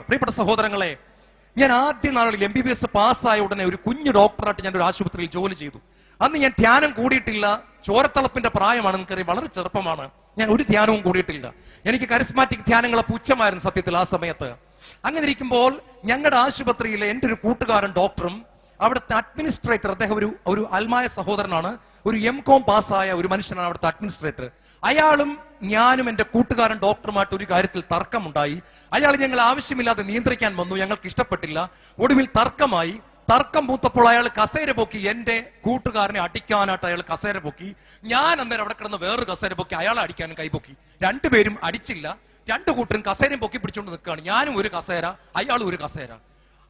പ്രിയപ്പെട്ട സഹോദരങ്ങളെ ഞാൻ ആദ്യ നാളിൽ എം ബി ബി എസ് പാസ്സായ ഉടനെ ഒരു കുഞ്ഞു ഡോക്ടറായിട്ട് ഞാൻ ഒരു ആശുപത്രിയിൽ ജോലി ചെയ്തു. അന്ന് ഞാൻ ധ്യാനം കൂടിയിട്ടില്ല. ചോരത്തളപ്പിന്റെ പ്രായമാണ് എനിക്കറിയാം. വളരെ ചെറുപ്പമാണ്. ഞാൻ ഒരു ധ്യാനവും കൂടിയിട്ടില്ല. എനിക്ക് കരിസ്മാറ്റിക് ധ്യാനങ്ങളെ പുച്ഛമായിരുന്നു സത്യത്തിൽ ആ സമയത്ത്. അങ്ങനെ ഇരിക്കുമ്പോൾ ഞങ്ങളുടെ ആശുപത്രിയിലെ എന്റെ ഒരു കൂട്ടുകാരൻ ഡോക്ടറും അവിടുത്തെ അഡ്മിനിസ്ട്രേറ്റർ അദ്ദേഹം ഒരു ഒരു അൽമായ സഹോദരനാണ്. ഒരു എം കോം പാസ്സായ ഒരു മനുഷ്യനാണ് അവിടുത്തെ അഡ്മിനിസ്ട്രേറ്റർ അയാളും ഞാനും എന്റെ കൂട്ടുകാരൻ ഡോക്ടറുമായിട്ട് ഒരു കാര്യത്തിൽ തർക്കമുണ്ടായി. അയാൾ ഞങ്ങൾ ആവശ്യമില്ലാതെ നിയന്ത്രിക്കാൻ വന്നു. ഞങ്ങൾക്ക് ഇഷ്ടപ്പെട്ടില്ല. ഒടുവിൽ തർക്കമായി. തർക്കം പൂത്തപ്പോൾ അയാൾ കസേര പൊക്കി എന്റെ കൂട്ടുകാരനെ അടിക്കാനായിട്ട് അയാൾ കസേര പൊക്കി. ഞാൻ അന്നേരം അവിടെ കിടന്ന് വേറൊരു കസേര പൊക്കി അയാളെ അടിക്കാനും കൈപൊക്കി രണ്ടുപേരും അടിച്ചില്ല. രണ്ടു കൂട്ടരും കസേരയും പൊക്കി പിടിച്ചുകൊണ്ട് നിൽക്കുകയാണ്. ഞാനും ഒരു കസേര അയാളും ഒരു കസേര.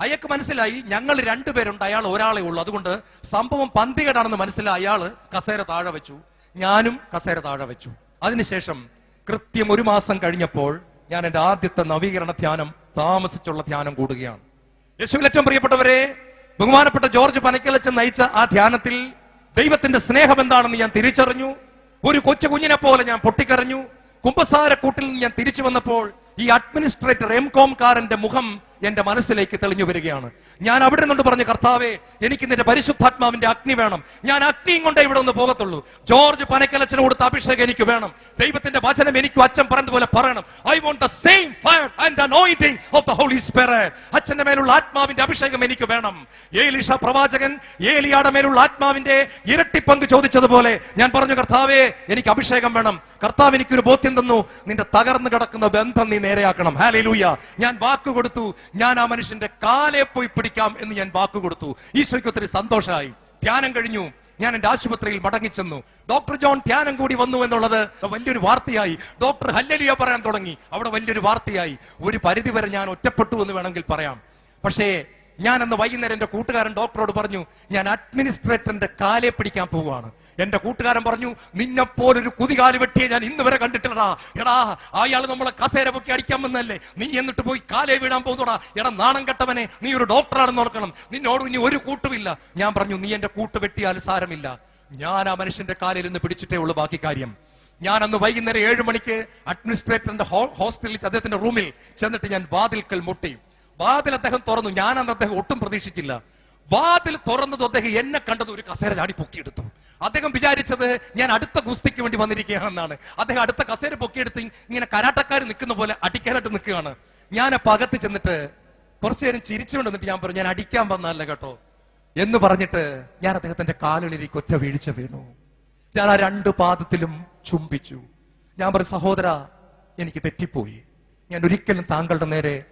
അയാൾക്ക് മനസ്സിലായി ഞങ്ങൾ രണ്ടുപേരുണ്ട് അയാൾ ഒരാളെ ഉള്ളൂ. അതുകൊണ്ട് സംഭവം പന്തികേടാണെന്ന് മനസ്സിലായി. അയാൾ കസേര താഴെ വെച്ചു. ഞാനും കസേര താഴെ വെച്ചു. അതിനുശേഷം കൃത്യം ഒരു മാസം കഴിഞ്ഞപ്പോൾ ഞാൻ എന്റെ ആദ്യത്തെ നവീകരണ ധ്യാനം താമസിച്ചുള്ള ധ്യാനം കൂടുകയാണ്. യേശുവിൽ ഏറ്റവും പ്രിയപ്പെട്ടവരെ ബഹുമാനപ്പെട്ട ജോർജ് പനക്കലച്ചൻ നയിച്ച ആ ധ്യാനത്തിൽ ദൈവത്തിന്റെ സ്നേഹം എന്താണെന്ന് ഞാൻ തിരിച്ചറിഞ്ഞു. ഒരു കൊച്ചു കുഞ്ഞിനെ പോലെ ഞാൻ പൊട്ടിക്കരഞ്ഞു. കുമ്പസാരക്കൂട്ടിൽ നിന്ന് ഞാൻ തിരിച്ചു വന്നപ്പോൾ ഈ അഡ്മിനിസ്ട്രേറ്റർ എം കോംകാരന്റെ മുഖം എന്റെ മനസ്സിലേക്ക് തെളിഞ്ഞു വരികയാണ്. ഞാൻ അവിടെ നിന്നുകൊണ്ട് പറഞ്ഞു കർത്താവേ എനിക്ക് നിന്റെ പരിശുദ്ധാത്മാവിന്റെ അഗ്നി വേണം. ഞാൻ അഗ്നിയും കൊണ്ടേ ഇവിടെ ഒന്ന് പോകത്തുള്ളൂ. ജോർജ് പനക്കലച്ചന് കൊടുത്ത അഭിഷേകം എനിക്ക് വേണം. ദൈവത്തിന്റെ വചനം എനിക്ക് അച്ഛൻ പറഞ്ഞതുപോലെ പറയണം. I want the same fire and anointing of the holy spirit അച്ഛന്റെ മേലുള്ള ആത്മാവിന്റെ അഭിഷേകം എനിക്ക് വേണം. ഏലിഷ പ്രവാചകൻ ഏലിയാടെ മേലുള്ള ആത്മാവിന്റെ ഇരട്ടി പങ്ക് ചോദിച്ചതുപോലെ ഞാൻ പറഞ്ഞു കർത്താവേ എനിക്ക് അഭിഷേകം വേണം. കർത്താവ് എനിക്കൊരു ബോധ്യം തന്നു നിന്റെ തകർന്നു കിടക്കുന്ന ബന്ധം നീ നേരെയാക്കണം. ഹാലൂയ ഞാൻ വാക്ക് കൊടുത്തു. ഞാൻ ആ മനുഷ്യന്റെ കാലെ പോയി പിടിക്കാം എന്ന് ഞാൻ വാക്ക് കൊടുത്തു. ഈശോയ്ക്ക് ഒത്തിരി സന്തോഷമായി. ധ്യാനം കഴിഞ്ഞു. ഞാൻ എന്റെ ആശുപത്രിയിൽ മടങ്ങിച്ചെന്നു. ഡോക്ടർ ജോൺ ധ്യാനം കൂടി വന്നു എന്നുള്ളത് വലിയൊരു വാർത്തയായി. ഡോക്ടർ ഹല്ലലിയ പറയാൻ തുടങ്ങി. അവിടെ വലിയൊരു വാർത്തയായി. ഒരു പരിധി വരെ ഞാൻ ഒറ്റപ്പെട്ടു എന്ന് വേണമെങ്കിൽ പറയാം. പക്ഷേ ഞാൻ അന്ന് വൈകുന്നേരം എന്റെ കൂട്ടുകാരൻ ഡോക്ടറോട് പറഞ്ഞു ഞാൻ അഡ്മിനിസ്ട്രേറ്ററിന്റെ കാലെ പിടിക്കാൻ പോവുകയാണ്. എന്റെ കൂട്ടുകാരൻ പറഞ്ഞു നിന്നെപ്പോലൊരു കുതികാൽ വെട്ടിയെ ഞാൻ ഇന്ന് വരെ കണ്ടിട്ടില്ലടാ. എടാ അയാൾ നമ്മളെ കസേര പൊക്കി അടിക്കാൻ വന്നല്ലേ നീ എന്നിട്ട് പോയി കാലേ വീടാൻ പോകുന്നോടാ. എടാ നാണം കെട്ടവനെ നീ ഒരു ഡോക്ടറാണെന്ന് ഓർക്കണം. നിന്നോട് ഇനി ഒരു കൂട്ടുമില്ല. ഞാൻ പറഞ്ഞു നീ എന്റെ കൂട്ട് വെട്ടിയാൽ സാരമില്ല. ഞാൻ ആ മനുഷ്യന്റെ കാലിൽ നിന്ന് പിടിച്ചിട്ടേ ഉള്ളൂ ബാക്കി കാര്യം. ഞാൻ അന്ന് വൈകുന്നേരം ഏഴ് മണിക്ക് അഡ്മിനിസ്ട്രേറ്ററിന്റെ ഹോസ്റ്റലിൽ അദ്ദേഹത്തിന്റെ റൂമിൽ ചെന്നിട്ട് ഞാൻ വാതിൽക്കൽ മുട്ടി. വാതിൽ അദ്ദേഹം തുറന്നു. ഞാൻ അന്ന് അദ്ദേഹം ഒട്ടും പ്രതീക്ഷിച്ചില്ല. വാതിൽ തുറന്നത് അദ്ദേഹം എന്നെ കണ്ടത് ഒരു കസേര ചാടി പൊക്കിയെടുത്തു. അദ്ദേഹം വിചാരിച്ചത് ഞാൻ അടുത്ത ഗുസ്തിക്ക് വേണ്ടി വന്നിരിക്കുകയാണെന്നാണ്. അദ്ദേഹം അടുത്ത കസേര പൊക്കിയെടുത്ത് ഇങ്ങനെ കരാട്ടക്കാർ നിൽക്കുന്ന പോലെ അടിക്കാനായിട്ട് നിൽക്കുകയാണ്. ഞാൻ പകത്ത് ചെന്നിട്ട് കുറച്ചു നേരം ചിരിച്ചുകൊണ്ട് നിന്നിട്ട് ഞാൻ പറഞ്ഞു ഞാൻ അടിക്കാൻ വന്നതല്ല കേട്ടോ. എന്ന് പറഞ്ഞിട്ട് ഞാൻ അദ്ദേഹത്തിന്റെ കാലുകളിലേക്ക് ഒറ്റ വീഴ്ച വീണു. ഞാൻ ആ രണ്ട് പാദത്തിലും ചുംബിച്ചു. ഞാൻ പറഞ്ഞു സഹോദര എനിക്ക് തെറ്റിപ്പോയി. ഞാൻ ഒരിക്കലും താങ്കളുടെ നേരെ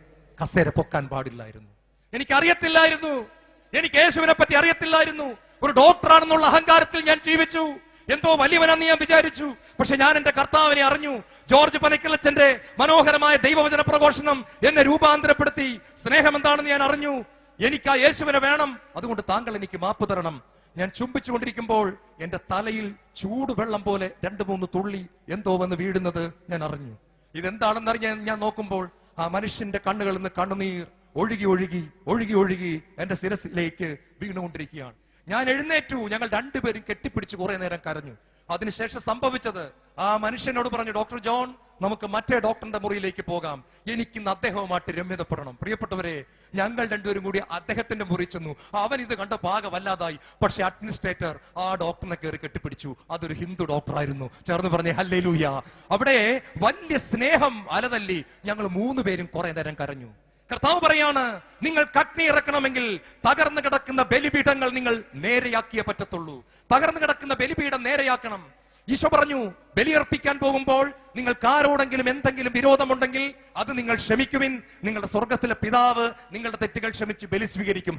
കസേര പൊക്കാൻ പാടില്ലായിരുന്നു. എനിക്ക് അറിയത്തില്ലായിരുന്നു എനിക്ക് യേശുവിനെ പറ്റി അറിയത്തില്ലായിരുന്നു. ഒരു ഡോക്ടറാണെന്നുള്ള അഹങ്കാരത്തിൽ ഞാൻ ജീവിച്ചു. എന്തോ വലിയവനാന്ന് ഞാൻ വിചാരിച്ചു. പക്ഷെ ഞാൻ എന്റെ കർത്താവിനെ അറിഞ്ഞു. ജോർജ് പനക്കിലച്ചന്റെ മനോഹരമായ ദൈവവചന പ്രഘോഷണം എന്നെ രൂപാന്തരപ്പെടുത്തി. സ്നേഹം എന്താണെന്ന് ഞാൻ അറിഞ്ഞു. എനിക്ക് ആ യേശുവിനെ വേണം. അതുകൊണ്ട് താങ്കൾ എനിക്ക് മാപ്പ് തരണം. ഞാൻ ചുംബിച്ചുകൊണ്ടിരിക്കുമ്പോൾ എന്റെ തലയിൽ ചൂടുവെള്ളം പോലെ രണ്ട് മൂന്ന് തുള്ളി എന്തോ വന്ന് വീഴുന്നത് ഞാൻ അറിഞ്ഞു. ഇതെന്താണെന്നറിഞ്ഞ ഞാൻ നോക്കുമ്പോൾ ആ മനുഷ്യന്റെ കണ്ണുകളിൽ നിന്ന് കണ്ണുനീർ ഒഴുകി ഒഴുകി ഒഴുകി ഒഴുകി എന്റെ ശിരസിലേക്ക് വീണുകൊണ്ടിരിക്കുകയാണ്. ഞാൻ എഴുന്നേറ്റു. ഞങ്ങൾ രണ്ടുപേരും കെട്ടിപ്പിടിച്ച് കുറെ നേരം കരഞ്ഞു. അതിനുശേഷം സംഭവിച്ചത് ആ മനുഷ്യനോട് പറഞ്ഞു ഡോക്ടർ ജോൺ നമുക്ക് മറ്റേ ഡോക്ടറിന്റെ മുറിയിലേക്ക് പോകാം. എനിക്ക് ഇന്ന് അദ്ദേഹവുമായിട്ട് രമ്യതപ്പെടണം. പ്രിയപ്പെട്ടവരെ ഞങ്ങൾ രണ്ടുപേരും കൂടി അദ്ദേഹത്തിന്റെ മുറി ചെന്നു. അവൻ ഇത് കണ്ട പാക പക്ഷെ അഡ്മിനിസ്ട്രേറ്റർ ആ ഡോക്ടറിനെ കയറി കെട്ടിപ്പിടിച്ചു. അതൊരു ഹിന്ദു ഡോക്ടറായിരുന്നു. ചേർന്ന് പറഞ്ഞേ ഹല്ലേ ലൂയ അവിടെ വലിയ സ്നേഹം അലതല്ലി ഞങ്ങൾ മൂന്ന് പേരും കുറെ നേരം കരഞ്ഞു. കർത്താവ് പറയാണ് നിങ്ങൾ കട്നി ഇറക്കണമെങ്കിൽ തകർന്നു കിടക്കുന്ന ബലിപീഠങ്ങൾ നിങ്ങൾ നേരെയാക്കിയേ പറ്റത്തുള്ളൂ. തകർന്നു കിടക്കുന്ന ബലിപീഠം നേരെയാക്കണം. ഈശോ പറഞ്ഞു ബലിയർപ്പിക്കാൻ പോകുമ്പോൾ നിങ്ങൾക്ക് ആരോടെങ്കിലും എന്തെങ്കിലും വിരോധമുണ്ടെങ്കിൽ അത് നിങ്ങൾ ക്ഷമിക്കുവിൻ. നിങ്ങളുടെ സ്വർഗത്തിലെ പിതാവ് നിങ്ങളുടെ തെറ്റുകൾ ക്ഷമിച്ച് ബലി സ്വീകരിക്കും.